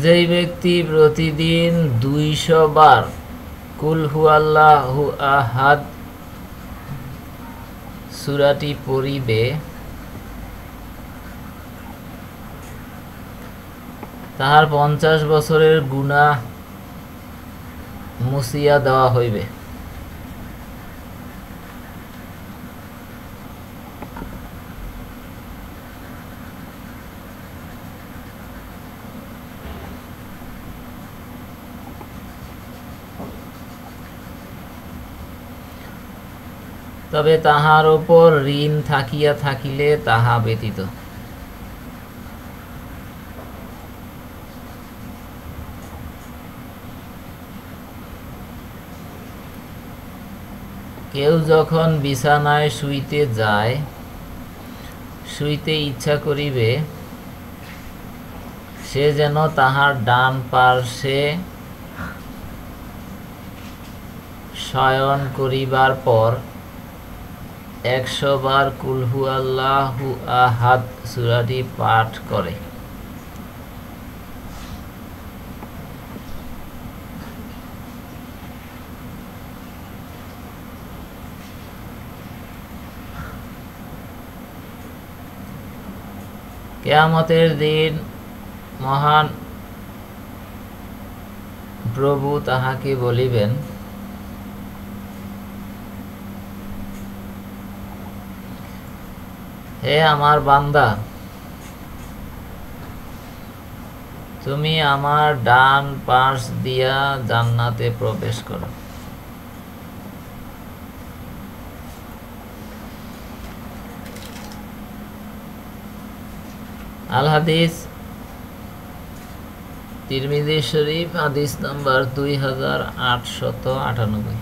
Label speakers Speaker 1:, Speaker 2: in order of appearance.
Speaker 1: যেই ব্যক্তি প্রতিদিন দুইশো বার, কুল হু আহাদ সুরাটি পড়িবে, তাহার পঞ্চাশ বছরের গুণা মুসিয়া দেওয়া হইবে। তবে তাহার উপর ঋণ থাকিয়া থাকিলে তাহা ব্যতীত। কেউ যখন বিছানায় শুইতে যায়, শুইতে ইচ্ছা করিবে, সে যেন তাহার ডান পার্শ্বে শয়ন করিবার পর একশো বার কুলহু আল্লাহু আহাদ সুরাটি পাঠ করে। কেয়ামতের দিন মহান প্রভু তাহাকে বলিবেন হে আমার বান্দা। তুমি আমার ডান পাশ দিয়া জান্নাতে প্রবেশ করো। আল হাদিস তিরমিজি শরীফ, হাদিস নাম্বার দুই হাজার আটশত আটানব্বই।